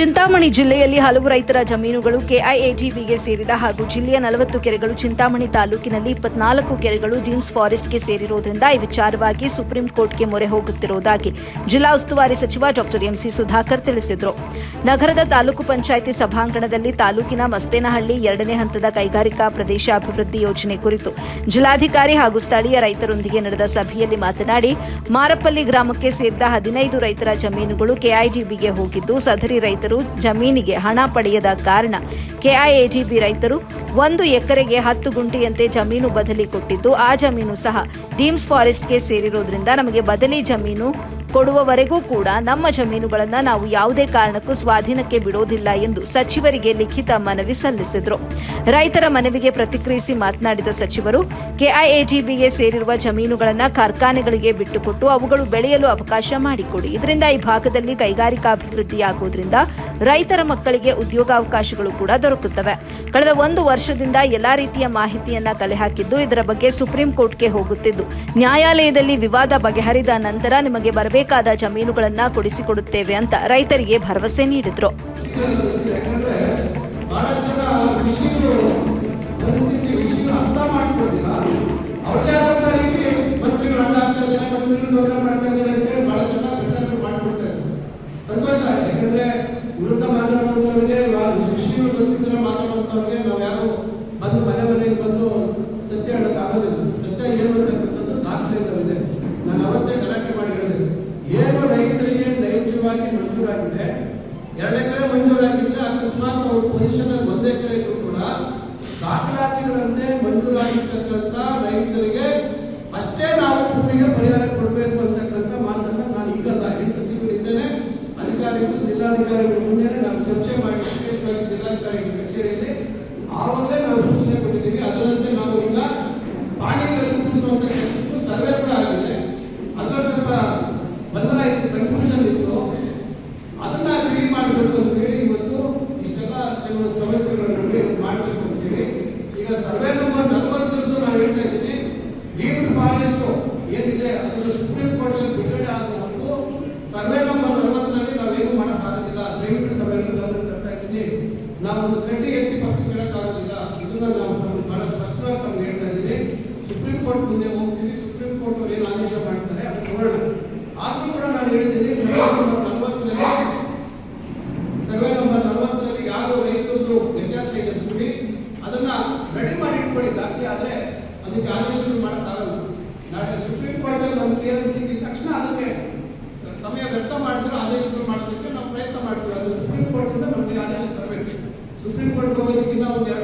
ಚಿಂತಾಮಣಿ ಜಿಲ್ಲೆಯಲ್ಲಿ ಹಲವು ರೈತರ ಜಮೀನುಗಳು ಕೆಐಎಟಿಬಿಗೆ ಸೇರಿದ ಹಾಗೂ ಜಿಲ್ಲೆಯ ನಲವತ್ತು ಕೆರೆಗಳು ಚಿಂತಾಮಣಿ ತಾಲೂಕಿನಲ್ಲಿ ಇಪ್ಪತ್ನಾಲ್ಕು ಕೆರೆಗಳು ಡೀಮ್ಸ್ ಫಾರೆಸ್ಟ್ಗೆ ಸೇರಿರುವುದರಿಂದ ಈ ವಿಚಾರವಾಗಿ ಸುಪ್ರೀಂ ಕೋರ್ಟ್ಗೆ ಮೊರೆ ಹೋಗುತ್ತಿರುವುದಾಗಿ ಜಿಲ್ಲಾ ಉಸ್ತುವಾರಿ ಸಚಿವ ಡಾಕ್ಟರ್ ಎಂಸಿ ಸುಧಾಕರ್ ತಿಳಿಸಿದರು. ನಗರದ ತಾಲೂಕು ಪಂಚಾಯಿತಿ ಸಭಾಂಗಣದಲ್ಲಿ ತಾಲೂಕಿನ ಮಸ್ತೇನಹಳ್ಳಿ ಎರಡನೇ ಹಂತದ ಕೈಗಾರಿಕಾ ಪ್ರದೇಶ ಅಭಿವೃದ್ಧಿ ಯೋಜನೆ ಕುರಿತು ಜಿಲ್ಲಾಧಿಕಾರಿ ಹಾಗೂ ಸ್ಥಳೀಯ ರೈತರೊಂದಿಗೆ ನಡೆದ ಸಭೆಯಲ್ಲಿ ಮಾತನಾಡಿ, ಮಾರಪ್ಪಲ್ಲಿ ಗ್ರಾಮಕ್ಕೆ ಸೇರಿದ ಹದಿನೈದು ರೈತರ ಜಮೀನುಗಳು ಕೆಐಡಿಬಿಗೆ ಹೋಗಿದ್ದು, ಸದರಿ ರೈತರು ಜಮೀನಿಗೆ ಹಣ ಪಡೆಯದ ಕಾರಣ ಕೆಐಎಜಿಬಿ ರೈತರು ಒಂದು ಎಕರೆಗೆ ಹತ್ತು ಗುಂಟೆಯಂತೆ ಜಮೀನು ಬದಲಿ ಕೊಟ್ಟಿದ್ದು, ಆ ಜಮೀನು ಸಹ ಡೀಮ್ಸ್ ಫಾರೆಸ್ಟ್ಗೆ ಸೇರಿರೋದ್ರಿಂದ ನಮಗೆ ಬದಲಿ ಜಮೀನು ಕೊಡುವವರೆಗೂ ಕೂಡ ನಮ್ಮ ಜಮೀನುಗಳನ್ನು ನಾವು ಯಾವುದೇ ಕಾರಣಕ್ಕೂ ಸ್ವಾಧೀನಕ್ಕೆ ಬಿಡೋದಿಲ್ಲ ಎಂದು ಸಚಿವರಿಗೆ ಲಿಖಿತ ಮನವಿ ಸಲ್ಲಿಸಿದರು. ರೈತರ ಮನವಿಗೆ ಪ್ರತಿಕ್ರಿಯಿಸಿ ಮಾತನಾಡಿದ ಸಚಿವರು ಕೆಐಎಟಿಬಿಗೆ ಸೇರಿರುವ ಜಮೀನುಗಳನ್ನು ಕಾರ್ಖಾನೆಗಳಿಗೆ ಬಿಟ್ಟುಕೊಟ್ಟು ಅವುಗಳು ಬೆಳೆಯಲು ಅವಕಾಶ ಮಾಡಿಕೊಡಿ. ಇದರಿಂದ ಈ ಭಾಗದಲ್ಲಿ ಕೈಗಾರಿಕಾ ಕೈಗಾರಿಕಾಭಿವೃದ್ಧಿಯಾಗುವುದರಿಂದ ರೈತರ ಮಕ್ಕಳಿಗೆ ಉದ್ಯೋಗಾವಕಾಶಗಳು ಕೂಡ ದೊರಕುತ್ತವೆ. ಕಳೆದ ಒಂದು ವರ್ಷದಿಂದ ಎಲ್ಲಾ ರೀತಿಯ ಮಾಹಿತಿಯನ್ನ ಕಲೆ ಹಾಕಿದ್ದು ಇದರ ಬಗ್ಗೆ ಸುಪ್ರೀಂ ಕೋರ್ಟ್ಗೆ ಹೋಗುತ್ತಿದ್ದು. ನ್ಯಾಯಾಲಯದಲ್ಲಿ ವಿವಾದ ಬಗೆಹರಿದ ನಂತರ ನಿಮಗೆ ಬರಬೇಕಾದ ಜಮೀನುಗಳನ್ನ ಕೊಡಿಸಿಕೊಡುತ್ತೇವೆ ಅಂತ ರೈತರಿಗೆ ಭರವಸೆ ನೀಡಿದ್ರು. ಅರ್ಥ ಮಾಡ್ಕೊಳ್ಳಿಲ್ಲ ಅವ್ರದೇ ಆದ ರೀತಿ ಮಂತ್ರಿಗಳು ಅಡ್ಡ ಆಗ್ತಾ ಇದ್ದಾರೆ ಮಂತ್ರಿಗಳು ದೊಡ್ಡ ಕೃಷಿಗಳು ಗೊತ್ತಿದ್ರೆ ಮಾತಾಡುವಂತವ್ರಿಗೆ ನಾವು ಯಾರು ಬಂದು ಮನೆ ಮನೆಗೆ ಬಂದು ಸತ್ಯ ಹೇಳಕ್ ಆಗೋದಿಲ್ಲ ಸತ್ಯ ಏನು ಅಂತಕ್ಕಂಥದ್ದು ಇದೆ ನಾನು ಅವತ್ತೇ ಗಲಾಟೆ ಮಾಡಿ ಹೇಳಿದೆ. ಏನು ರೈತರಿಗೆ ನೈಜವಾಗಿ ಮಂಜೂರಾಗಿದೆ? ಎರಡು ಎಕರೆ ಮಂಜೂರಾಗಿದ್ರೆ ಅಕಸ್ಮಾತ್ ಅವ್ರ ಪೊಸಿಷನ್ ಒಂದೇ ಎಕರೆ ಇದ್ರು ಕೂಡ ದಾಖಲಾತಿಗಳಂತೆ ಮಂಜೂರಾಗಿರ್ತಕ್ಕಂಥ ರೈತರಿಗೆ ಅಷ್ಟೇ ನಾವು ಭೂಮಿಗೆ ಪರಿಹಾರ ಕೊಡಬೇಕು ಅಂತಕ್ಕಂಥ ಜಿಲ್ಲಾಧಿಕಾರಿಗಳ ಕಚೇರಿಯಲ್ಲಿ ಆವಾಗಲೇ ನಾವು ಸೂಚನೆ ಕೊಟ್ಟಿದ್ದೀವಿ. ಅದರಂತೆ ನಾವು ಈಗ ಪಾಣಿಗಳಲ್ಲಿ ಕೂಡಿಸುವಂತ ಕೆಲಸಕ್ಕೂ ಸರ್ವೆ ಕೂಡ ಆಗಿದೆ. ಅದ್ರಲ್ಲಿ ಸ್ವಲ್ಪ ಗೊಂದಲ ಇತ್ತು ಕನ್ಫ್ಯೂಷನ್ ಇತ್ತು. ಅದನ್ನ ಕ್ಲೀನ್ ಮಾಡಬೇಕು ಅಂತ ಹೇಳಿ ಇವತ್ತು ಇಷ್ಟೆಲ್ಲ ಕೆಲವು ಸಮಸ್ಯೆಗಳ ನಡುವೆ ಮಾಡಬೇಕು ಅಂತ ಈಗ ಸರ್ವೆ ನಂಬರ್ ನಲವತ್ತರದ್ದು ನಾನು ಹೇಳ್ತಾ ಇದ್ದೀನಿ. ಡೀಮ್ಡ್ ಫಾರೆಸ್ಟ್ ಏನಿದೆ ಅದನ್ನು ಸುಪ್ರೀಂ ಕೋರ್ಟ್ ಅಲ್ಲಿ ಬಿಡುಗಡೆ ಆಗುವವರೆಗೂ ಸರ್ವೆ ನಂಬರ್ ನಲವತ್ತರಲ್ಲಿ ನಾವೇನು ಮಾಡೋಕ್ಕಾಗೋದಿಲ್ಲ ದಯವಿಟ್ಟು ತಾವೆಲ್ಲರೂ ಗಮನ ತರ್ತಾ ಇದ್ದೀನಿ ಕಡ್ಡಿ ಎತ್ತಿ ಪಕ್ಕ ಕೇಳೋಕ್ಕಾಗೋದಿಲ್ಲ ಇದನ್ನ ನಾವು ಬಹಳ ಸ್ಪಷ್ಟವಾಗಿ ನಾವು ಹೇಳ್ತಾ ಇದ್ದೀವಿ. ಸುಪ್ರೀಂ ಕೋರ್ಟ್ ಮುಂದೆ ಹೋಗ್ತೀವಿ. ಸುಪ್ರೀಂ ಕೋರ್ಟ್ ಏನು ಆದೇಶ ಮಾಡ್ತಾರೆ ಅದು ನೋಡೋಣ. ಆದ್ರೂ ಕೂಡ ನಾನು ಹೇಳಿದ್ದೀನಿ, ಸರ್ವೆ ನಂಬರ್ ನಲವತ್ತರಲ್ಲಿ, ಸರ್ವೆ ನಂಬರ್ ನಲವತ್ತರಲ್ಲಿ ಯಾರು ರೈತರದ್ದು ವ್ಯತ್ಯಾಸ ಇದೆ ಕೂಡಿ ಅದನ್ನ ರೆಡಿ ಮಾಡಿ ಇಟ್ಕೊಳ್ಳಿ. ದಾಖಲೆ ಆದ್ರೆ ಅದಕ್ಕೆ ಆದೇಶ ಮಾಡೋಕ್ಕಾಗಲ್ಲ ನಾಳೆ ಸುಪ್ರೀಂ ಕೋರ್ಟ್ ಅಲ್ಲಿ ನಮ್ಗೆ ಕ್ಲಿಯರೆನ್ಸ್ ಸಿಕ್ಕಿದ ತಕ್ಷಣ ಅದಕ್ಕೆ ಸಮಯ ವ್ಯರ್ಥ ಮಾಡಿದ್ರೆ ಆದೇಶಗಳು सुप्रीम कोर्ट को कितना हो गया